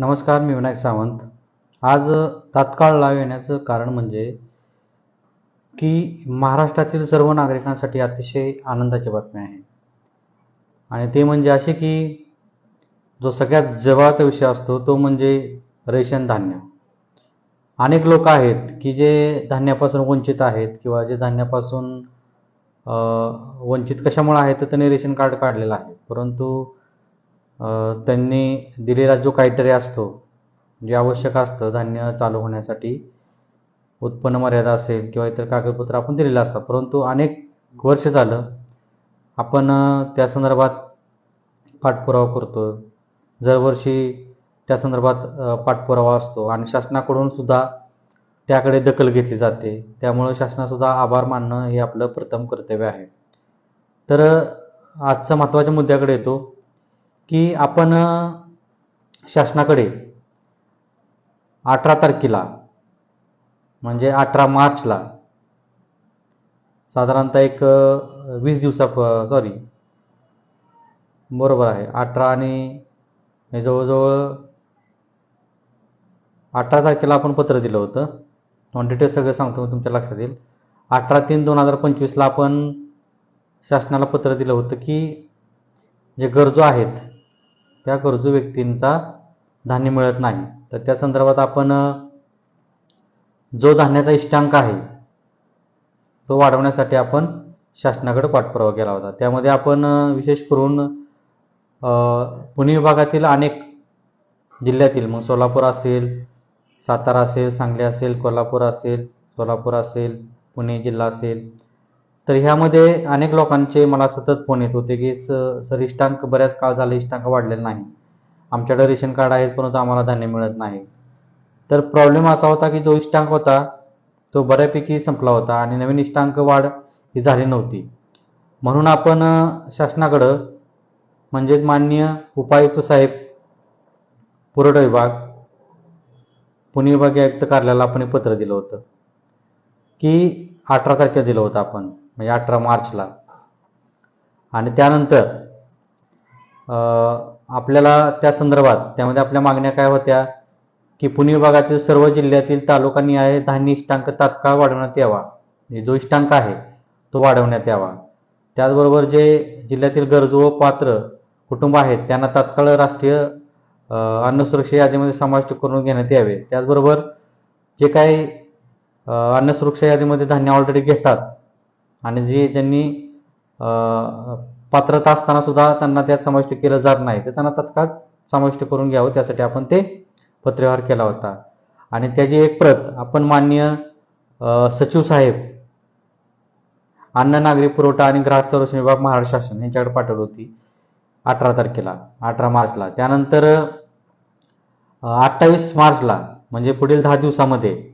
नमस्कार मी विनायक सावंत. आज तात्काळ लाव येण्याचं कारण म्हणजे की महाराष्ट्रातील सर्व नागरिकांसाठी अतिशय आनंदाची बातमी आहे. आणि ते म्हणजे असे की जो सगळ्यात जवळचा विषय असतो तो म्हणजे रेशन धान्य. अनेक लोक आहेत की जे धान्यापासून वंचित आहेत किंवा जे धान्यापासून वंचित कशामुळे आहेत तर त्यांनी रेशन कार्ड काढलेलं आहे. परंतु त्यांनी दिलेला जो क्रायटेरिया असतो जे आवश्यक असतं धान्य चालू होण्यासाठी उत्पन्न मर्यादा असेल किंवा इतर कागदपत्र आपण दिलेलं असतात परंतु अनेक वर्ष झालं आपण त्या संदर्भात पाठपुरावा करतो. दरवर्षी त्या संदर्भात पाठपुरावा असतो आणि शासनाकडून सुद्धा त्याकडे दखल घेतली जाते. त्यामुळं शासनासुद्धा आभार मानणं हे आपलं प्रथम कर्तव्य आहे. तर आजचा महत्त्वाच्या मुद्द्याकडे येतो. की आपण शासनाकडे अठरा तारखेला म्हणजे अठरा मार्चला साधारणतः एक वीस दिवसा सॉरी बरोबर आहे अठरा आणि हे जवळजवळ अठरा तारखेला आपण पत्र दिलं होतं. डिटेल्स सगळं सांगतो मी तुमच्या लक्षात येईल. अठरा तीन दोन हजार पंचवीसला आपण शासनाला पत्र दिलं होतं की जे गरजू आहेत त्या गरजू व्यक्तींचा धान्य मिळत नाही. तर त्या संदर्भात आपण जो धान्याचा इष्टांक आहे तो वाढवण्यासाठी आपण शासनाकडे पाठपुरावा केला होता. त्यामध्ये आपण विशेष करून पुणे विभागातील अनेक जिल्ह्यातील मग सोलापूर असेल सातारा असेल सांगली असेल कोल्हापूर असेल सोलापूर असेल पुणे जिल्हा असेल तर ह्यामध्ये अनेक लोकांचे मला सतत फोन येत होते की स सर इष्टांक बऱ्याच काळ झाले इष्टांक वाढलेला नाही. आमच्याकडे रेशन कार्ड आहेत परंतु आम्हाला धान्य मिळत नाही. तर प्रॉब्लेम असा होता की जो इष्टांक होता तो बऱ्यापैकी संपला होता आणि नवीन इष्टांक वाढ ही झाली नव्हती. म्हणून आपण शासनाकडं म्हणजेच माननीय उपायुक्त साहेब पुरवठा विभाग पुणे विभागीय आयुक्त कार्यालयाला आपण एक पत्र दिलं होतं की अठरा तारखेला दिलं होतं आपण. म्हणजे अठरा मार्चला. आणि त्यानंतर आपल्याला त्या संदर्भात त्यामध्ये आपल्या मागण्या काय होत्या की पुणे विभागातील सर्व जिल्ह्यातील तालुका आहे धान्य इष्टांक तात्काळ वाढवण्यात यावा. म्हणजे जो इष्टांक आहे तो वाढवण्यात यावा. त्याचबरोबर जे जिल्ह्यातील गरजू व पात्र कुटुंब आहेत त्यांना तात्काळ राष्ट्रीय अन्न सुरक्षा यादीमध्ये समाविष्ट करून घेण्यात यावे. त्याचबरोबर जे काही अन्न सुरक्षा यादीमध्ये धान्य ऑलरेडी घेतात आणि जे ज्यांनी पात्रता असताना सुद्धा त्यांना त्यात समाविष्ट केलं जात नाही. ते त्यांना तत्काळ समाविष्ट करून घ्यावं. त्यासाठी आपण ते पत्रव्यवहार केला होता. आणि त्याची एक प्रत आपण माननीय सचिव साहेब अन्न नागरी पुरवठा आणि ग्राहक संरक्षण विभाग महाराष्ट्र शासन यांच्याकडे पाठवली होती अठरा तारखेला अठरा मार्चला. त्यानंतर अठ्ठावीस मार्चला म्हणजे पुढील दहा दिवसामध्ये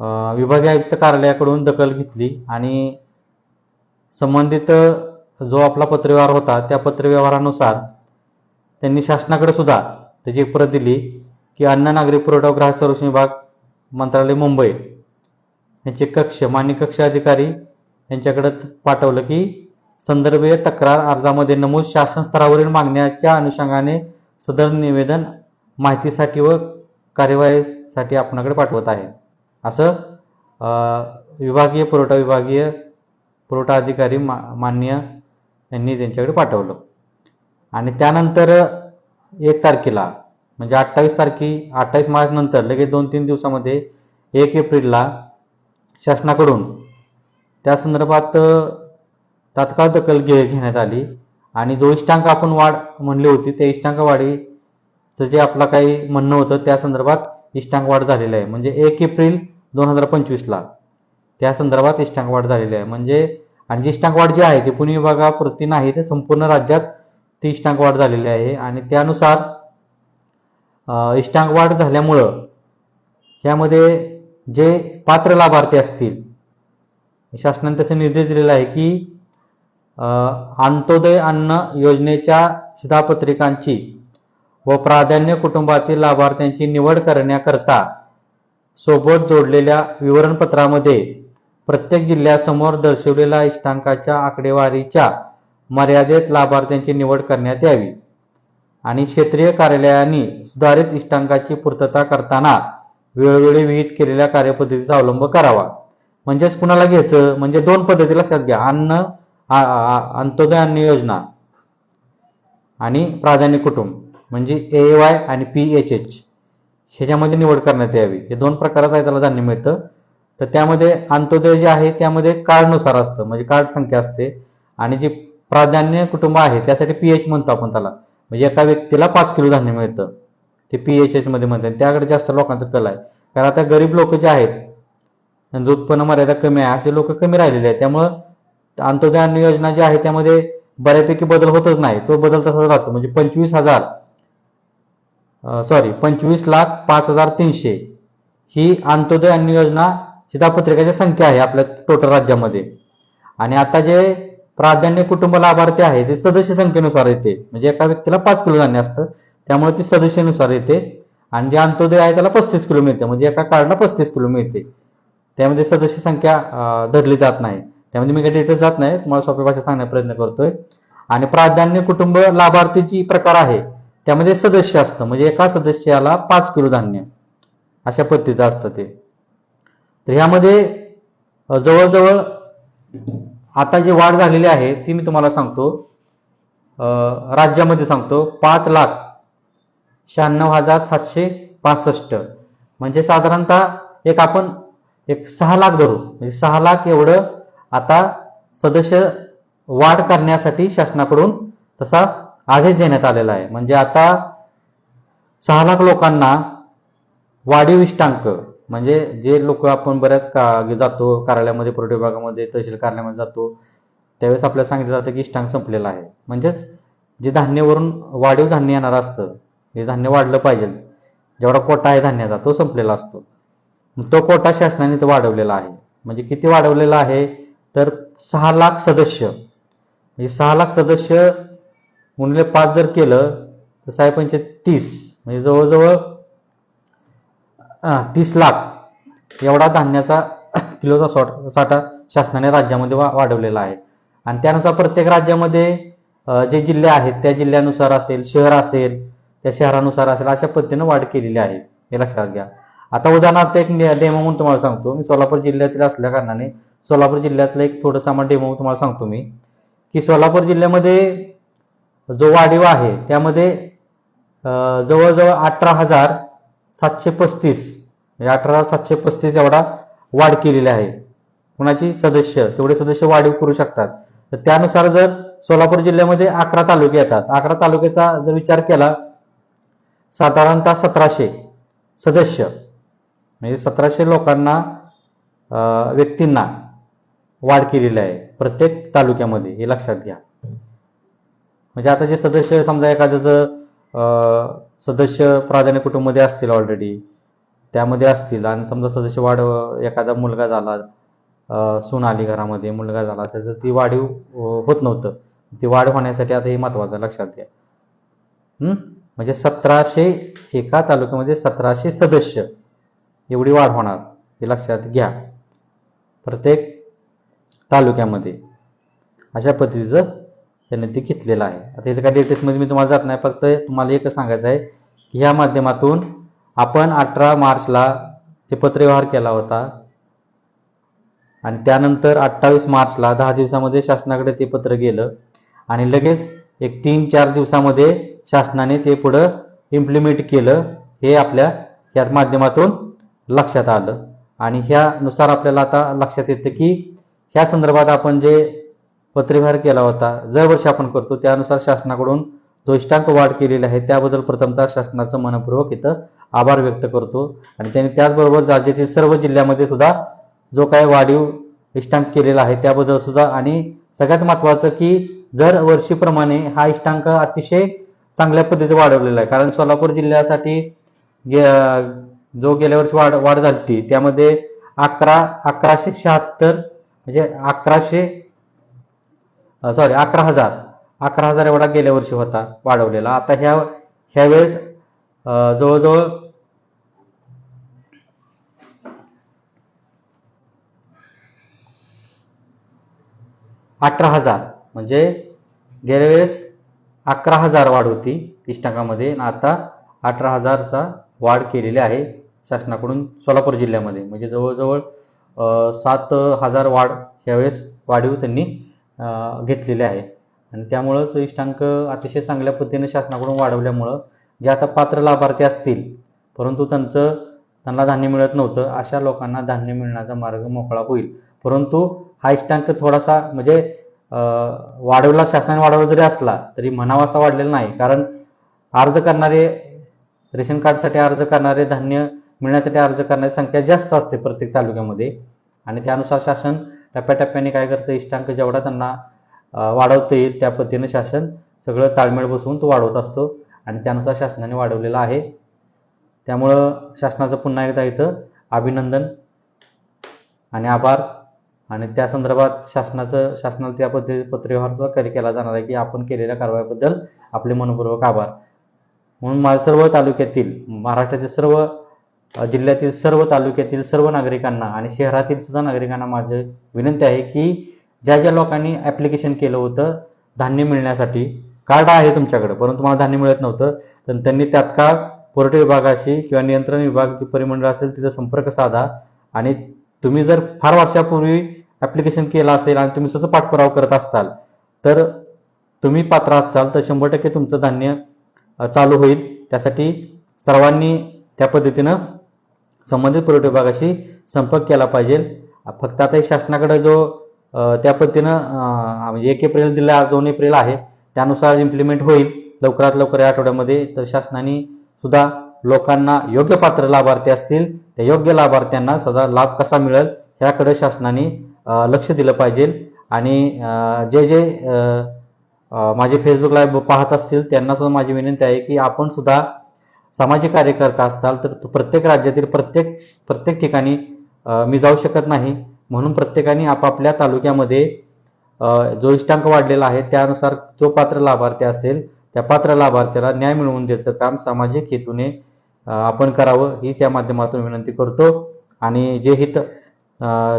विभागीय आयुक्त कार्यालयाकडून दखल घेतली आणि संबंधित जो आपला पत्रव्यवहार होता त्या पत्रव्यवहारानुसार त्यांनी शासनाकडे सुद्धा त्याची एक प्रत दिली की अन्न नागरी पुरवठा ग्राहक संरक्षण विभाग मंत्रालय मुंबई यांचे कक्ष मान्य कक्ष अधिकारी यांच्याकडे पाठवलं की संदर्भीय तक्रार अर्जामध्ये नमूद शासन स्तरावरील मागण्याच्या अनुषंगाने सदर निवेदन माहितीसाठी व कार्यवाहीसाठी आपणाकडे पाठवत आहे. असं विभागीय पुरवठा विभागीय पुरवठा अधिकारी मा मान्य यांनी त्यांच्याकडे पाठवलं. आणि त्यानंतर एक तारखेला म्हणजे अठ्ठावीस तारखे अठ्ठावीस मार्च नंतर लगेच दोन तीन दिवसामध्ये एक एप्रिलला शासनाकडून त्या संदर्भात तात्काळ दखल घे घेण्यात आली. आणि जो इष्टांक आपण वाढ म्हणली होती त्या इष्टांक वाढीचं जे आपलं काही म्हणणं होतं त्या संदर्भात इष्टांक वाढ झालेलं आहे. म्हणजे एक एप्रिल दोन हजार पंचवीसला त्या संदर्भात इष्टांक वाढ झालेली आहे. म्हणजे आणि जी इष्टांक वाढ जी आहे ती पुणे विभागापुरती नाही तर संपूर्ण राज्यात ती इष्टांक वाढ झालेली आहे. आणि त्यानुसार इष्टांक वाढ झाल्यामुळं यामध्ये जे पात्र लाभार्थी असतील शासनाने तसे निर्देश दिलेला आहे की अंत्योदय अन्न योजनेच्या शिधापत्रिकांची व प्राधान्य कुटुंबातील लाभार्थ्यांची निवड करण्याकरता सोबत जोडलेल्या विवरणपत्रामध्ये प्रत्येक जिल्ह्यासमोर दर्शवलेल्या इष्टांकाच्या आकडेवारीच्या मर्यादेत लाभार्थ्यांची निवड करण्यात यावी आणि क्षेत्रीय कार्यालयांनी सुधारित इष्टांकाची पूर्तता करताना वेळोवेळी विहित केलेल्या कार्यपद्धतीचा अवलंब करावा. म्हणजेच कुणाला घ्यायचं? म्हणजे दोन पद्धती लक्षात घ्या. अन्न अंत्योदय अन्न योजना आणि प्राधान्य कुटुंब. म्हणजे ए वाय आणि पी एच एच ह्याच्यामध्ये निवड करण्यात यावी. हे दोन प्रकारात आहे त्याला धान्य मिळतं. तर त्यामध्ये अंत्योदय जे आहे त्यामध्ये कार्डनुसार असतं. म्हणजे कार्ड संख्या असते. आणि जे प्राधान्य कुटुंब आहे त्यासाठी पी एच म्हणतो आपण त्याला. म्हणजे एका व्यक्तीला पाच किलो धान्य मिळतं. ते पी एच एचमध्ये म्हणतात. त्याकडे जास्त लोकांचं कल आहे. कारण आता गरीब लोक जे आहेत त्यांचं उत्पन्न मर्यादा कमी आहे असे लोक कमी राहिलेले आहेत. त्यामुळं अंत्योदय अन्न योजना जी आहे त्यामध्ये बऱ्यापैकी बदल होतच नाही. तो बदल तसाच राहतो. म्हणजे पंचवीस हजार सॉरी पंचवीस लाख पाच हजार तीनशे. ही अंत्योदय अन्न योजना शिधापत्रिकेची संख्या आहे आपल्या टोटल राज्यामध्ये. आणि आता जे प्राधान्य कुटुंब लाभार्थी आहे ते सदस्य संख्येनुसार येते. म्हणजे एका व्यक्तीला पाच किलो धान्य असतं त्यामुळे ती सदस्यनुसार येते. आणि जे अंत्योदय आहे त्याला पस्तीस किलो मिळते. म्हणजे एका कार्डला पस्तीस किलो मिळते. त्यामध्ये सदस्य संख्या धरली जात नाही. त्यामध्ये मी काही डिटेल्स जात नाही. तुम्हाला सोप्या भाषेत सांगण्याचा प्रयत्न करतोय. आणि प्राधान्य कुटुंब लाभार्थीची प्रकार आहे. त्यामध्ये सदस्य असतं. म्हणजे एका सदस्याला पाच किलो धान्य अशा पद्धतीचं असतं ते. तर ह्यामध्ये जवळजवळ आता जी वाढ झालेली आहे ती मी तुम्हाला सांगतो. राज्यामध्ये सांगतो पाच लाख शहाण्णव हजार सातशे पासष्ट. म्हणजे साधारणतः एक आपण एक सहा लाख धरू. म्हणजे सहा लाख एवढं आता सदस्य वाढ करण्यासाठी शासनाकडून तसा आदेश देण्यात आलेला आहे. म्हणजे आता सहा लाख लोकांना वाढीव इष्टांक म्हणजे जे लोक आपण बऱ्याच का जातो कार्यालयामध्ये पुरवठा विभागामध्ये तहसील कार्यालयामध्ये जातो त्यावेळेस आपल्याला सांगितलं जातं की इष्टांक संपलेला आहे. म्हणजेच जे धान्यवरून वाढीव धान्य येणार असतं हे धान्य वाढलं पाहिजे जेवढा कोटा आहे धान्याचा तो संपलेला असतो. तो कोटा शासनाने तो वाढवलेला आहे. म्हणजे किती वाढवलेला आहे? तर सहा लाख सदस्य. म्हणजे सहा लाख सदस्य गुणिले पाच जर केलं तर साहेब पंचे तीस म्हणजे जवळजवळ तीस लाख. एवढा धान्याचा किलोचा सॉट साठा शासनाने राज्यामध्ये वा वाढवलेला आहे. आणि त्यानुसार प्रत्येक राज्यामध्ये जे जिल्हे आहेत त्या जिल्ह्यानुसार असेल शहर असेल त्या शहरानुसार असेल अशा पद्धतीने वाढ केलेली आहे. हे लक्षात घ्या. आता उदाहरणार्थ एक डेमो म्हणून तुम्हाला सांगतो मी. सोलापूर जिल्ह्यातील असल्या कारणाने सोलापूर जिल्ह्यातलं एक थोडंसं डेमो तुम्हाला सांगतो मी की सोलापूर जिल्ह्यामध्ये जो वाढीव आहे त्यामध्ये जवळजवळ अठरा हजार सातशे पस्तीस म्हणजे अठरा हजार सातशे पस्तीस एवढा वाढ केलेली आहे. कुणाची? सदस्य. तेवढे सदस्य वाढीव करू शकतात. तर त्यानुसार जर सोलापूर जिल्ह्यामध्ये अकरा तालुके येतात अकरा तालुक्याचा जर विचार केला साधारणतः सतराशे सदस्य म्हणजे सतराशे लोकांना व्यक्तींना वाढ केलेली आहे प्रत्येक तालुक्यामध्ये हे लक्षात घ्या. म्हणजे आता जे सदस्य समजा एखाद्याचं सदस्य प्राधान्य कुटुंबमध्ये असतील ऑलरेडी त्यामध्ये असतील आणि समजा सदस्य वाढ एखादा मुलगा झाला सून आली घरामध्ये मुलगा झाला असेल तर ती वाढीव होत नव्हतं. ती वाढ होण्यासाठी आता हे महत्वाचं आहे, लक्षात घ्या. म्हणजे सतराशे एका तालुक्यामध्ये सतराशे सदस्य एवढी वाढ होणार हे लक्षात घ्या. प्रत्येक तालुक्यामध्ये अशा पद्धतीचं त्यांनी ते घेतलेलं आहे. आता इथं काय डिटेल्समध्ये मी तुम्हाला जात नाही फक्त तुम्हाला एकच सांगायचं आहे की ह्या माध्यमातून आपण अठरा मार्चला ते पत्रव्यवहार केला होता आणि त्यानंतर अठ्ठावीस मार्चला दहा दिवसामध्ये शासनाकडे ते पत्र गेलं आणि लगेच एक तीन चार दिवसामध्ये शासनाने ते पुढं इम्प्लिमेंट केलं हे आपल्या या माध्यमातून लक्षात आलं. आणि ह्यानुसार आपल्याला आता लक्षात येतं की ह्या संदर्भात आपण जे पत्रव्यवहार केला होता. दरवर्षी आपण करतो त्यानुसार शासनाकडून जो इष्टांक वाढ केलेली आहे त्याबद्दल प्रथमतः शासनाचं मनपूर्वक इथं आभार व्यक्त करतो. आणि त्यांनी त्याचबरोबर राज्यातील सर्व जिल्ह्यामध्ये सुद्धा जो काय वाढीव इष्टांक केलेला आहे त्याबद्दल सुद्धा आणि सगळ्यात महत्वाचं की जर वर्षीप्रमाणे हा इष्टांक अतिशय चांगल्या पद्धतीने वाढवलेला आहे. कारण सोलापूर जिल्ह्यासाठी गे- जो गेल्या वर्षी वाढ वाढ झाली ती त्यामध्ये अकरा अकराशे शहात्तर म्हणजे अकराशे सॉरी अकरा हजार. अकरा हजार एवढा गेल्या वर्षी होता वाढवलेला. आता ह्या ह्या वेळेस जवळजवळ अठरा हजार. म्हणजे गेल्या वेळेस अकरा हजार वाढ होती इष्टकामध्ये. आणि आता अठरा हजारचा वाढ केलेली आहे शासनाकडून सोलापूर जिल्ह्यामध्ये. म्हणजे जवळजवळ सात हजार वाढ यावेळेस वाढीव त्यांनी घेतलेले आहे. आणि त्यामुळंच इष्टांक अतिशय चांगल्या पद्धतीने शासनाकडून वाढवल्यामुळं जे आता पात्र लाभार्थी असतील परंतु त्यांचं त्यांना धान्य मिळत नव्हतं अशा लोकांना धान्य मिळण्याचा मार्ग मोकळा होईल. परंतु हा इष्टांक थोडासा म्हणजे वाढवला शासनाने वाढवला जरी असला तरी म्हणावासा वाढलेला नाही. कारण अर्ज करणारे रेशन कार्डसाठी अर्ज करणारे धान्य मिळण्यासाठी अर्ज करणारी संख्या जास्त असते प्रत्येक तालुक्यामध्ये. आणि त्यानुसार शासन टप्प्याटप्प्याने काय करतं इष्टांक जेवढा त्यांना वाढवता येईल त्या पद्धतीनं शासन सगळं ताळमेळ बसवून तो वाढवत असतो आणि त्यानुसार शासनाने वाढवलेला आहे. त्यामुळं शासनाचं पुन्हा एकदा इथं अभिनंदन आणि आभार. आणि त्या संदर्भात शासनाचं शासनाला त्या पद्धती पत्रव्यवहार सुद्धा केला जाणार आहे की आपण केलेल्या कारवाईबद्दल आपले मनपूर्वक आभार. म्हणून माझ्या सर्व तालुक्यातील महाराष्ट्रातील सर्व जिल्ह्यातील सर्व तालुक्यातील सर्व नागरिकांना आणि शहरातील सुद्धा नागरिकांना माझं विनंती आहे की ज्या ज्या लोकांनी ॲप्लिकेशन केलं होतं धान्य मिळण्यासाठी कार्ड आहे तुमच्याकडे परंतु मला धान्य मिळत नव्हतं तर त्यांनी तात्काळ पुरवठा विभागाशी किंवा नियंत्रण विभाग परिमंडळ असेल तिचा संपर्क साधा आणि तुम्ही जर फार वर्षापूर्वी ॲप्लिकेशन केलं असेल आणि तुम्ही स्वतः पाठपुरावा करत असाल तर तुम्ही पात्र असाल तर शंभर टक्के तुमचं धान्य चालू होईल. त्यासाठी सर्वांनी त्या पद्धतीनं संबंधित पुरवठा विभागाशी संपर्क केला पाहिजे. फक्त आता शासनाकडे जो त्या पद्धतीनं म्हणजे एक एप्रिल दिला आज दोन एप्रिल आहे त्यानुसार इम्प्लिमेंट होईल. लवकरात लवकर या आठवड्यामध्ये तर शासनाने सुद्धा लोकांना योग्य पात्र लाभार्थी असतील त्या योग्य लाभार्थ्यांना सदा लाभ कसा मिळेल याकडे शासनाने लक्ष दिलं पाहिजे. आणि जे जे माझे फेसबुक लाईव्ह पाहत असतील त्यांना सुद्धा माझी विनंती आहे की आपण सुद्धा सामाजिक कार्यकर्ता असाल तर प्रत्येक राज्यातील प्रत्येक प्रत्येक ठिकाणी मी जाऊ शकत नाही. म्हणून प्रत्येकाने आपापल्या तालुक्यामध्ये जो इष्टांक वाढलेला आहे त्यानुसार जो पात्र लाभार्थी असेल त्या पात्र लाभार्थ्याला न्याय मिळवून द्यायचं काम सामाजिक हेतूने आपण करावं हीच या माध्यमातून विनंती करतो. आणि जे हित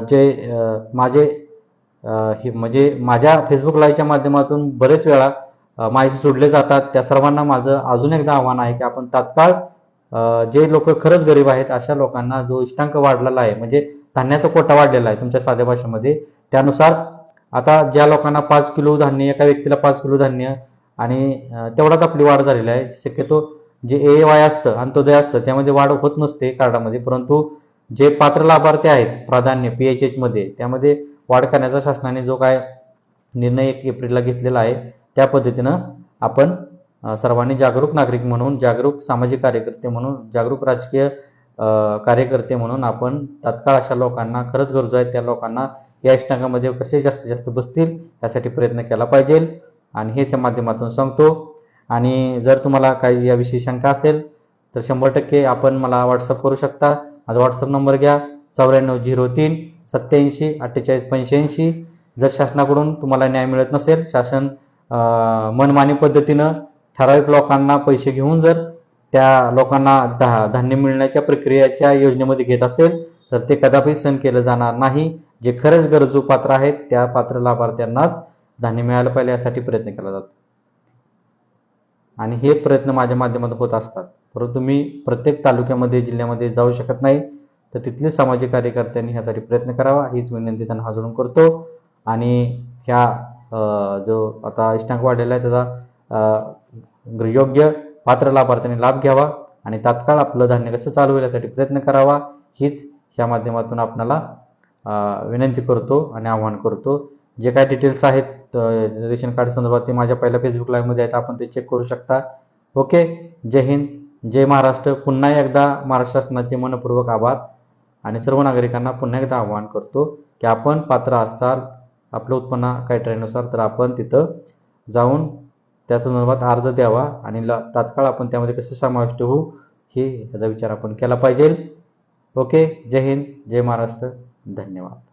जे माझे हे म्हणजे माझ्या फेसबुक लाईव्हच्या माध्यमातून बरेच वेळा माझ्याशी सोडले जातात. त्या सर्वांना माझं अजून एकदा आव्हान आहे की आपण तात्काळ जे लोक खरंच गरीब आहेत अशा लोकांना जो इष्टांक वाढलेला आहे म्हणजे धान्याचा कोटा वाढलेला आहे तुमच्या साध्या भाषेमध्ये त्यानुसार आता ज्या लोकांना पाच किलो धान्य एका व्यक्तीला पाच किलो धान्य आणि तेवढाच आपली वाढ झालेली आहे. शक्यतो जे ए वाय असतं अंत्योदय असतं त्यामध्ये वाढ होत नसते कार्डामध्ये परंतु जे पात्र लाभार्थी आहेत प्राधान्य पी एच एचमध्ये त्यामध्ये वाढ करण्याचा शासनाने जो काय निर्णय एक एप्रिलला घेतलेला आहे त्या पद्धतीनं आपण सर्वांनी जागरूक नागरिक म्हणून जागरूक सामाजिक कार्यकर्ते म्हणून जागरूक राजकीय कार्यकर्ते म्हणून आपण तात्काळ अशा लोकांना खरंच गरजू आहे त्या लोकांना या इष्टांगामध्ये कसे जास्तीत जास्त बसतील यासाठी प्रयत्न केला पाहिजे. आणि हेच या माध्यमातून सांगतो. आणि जर तुम्हाला काही याविषयी शंका असेल तर शंभर टक्के आपण मला व्हॉट्सअप करू शकता. माझा व्हॉट्सअप नंबर घ्या चौऱ्याण्णव झिरो तीन सत्याऐंशी अठ्ठेचाळीस पंच्याऐंशी. जर शासनाकडून तुम्हाला न्याय मिळत नसेल शासन मनमानी पद्धतीनं ठराविक लोकांना पैसे घेऊन जर त्या लोकांना धा धान्य मिळण्याच्या प्रक्रियेच्या योजनेमध्ये घेत असेल तर ते कदापि सहन केलं जाणार नाही. जे खरंच गरजू पात्र आहेत त्या पात्र लाभार्थ्यांनाच धान्य मिळालं पाहिजे यासाठी प्रयत्न केला जातो. आणि हे प्रयत्न माझ्या माध्यमातून होत असतात. परंतु मी प्रत्येक तालुक्यामध्ये जिल्ह्यामध्ये जाऊ शकत नाही. तर तिथले सामाजिक कार्यकर्त्यांनी ह्यासाठी प्रयत्न करावा हीच विनंती त्यांना हजरून करतो. आणि ह्या जो आता इष्टांक वाढलेला आहे त्याचा योग्य पात्र लाभार्थ्यांनी लाभ घ्यावा आणि तात्काळ आपलं धान्य कसं चालू होईल यासाठी प्रयत्न करावा हीच ह्या माध्यमातून आपणाला विनंती करतो आणि आव्हान करतो. जे काय डिटेल्स आहेत रेशन कार्ड संदर्भात ते माझ्या पहिल्या फेसबुक लाईव्हमध्ये आहेत आपण ते चेक करू शकता. ओके? जय हिंद जय महाराष्ट्र. पुन्हा एकदा महाराष्ट्र शासनाचे मनपूर्वक आभार आणि सर्व नागरिकांना पुन्हा एकदा आवाहन करतो की आपण पात्र असाल आपलं उत्पन्न क्रायटेरियानुसार तर आपण तिथं जाऊन त्या संदर्भात अर्ज द्यावा आणि ल तात्काळ आपण त्यामध्ये कसं समाविष्ट होऊ हे याचा विचार आपण केला पाहिजे. ओके जय हिंद जय महाराष्ट्र धन्यवाद.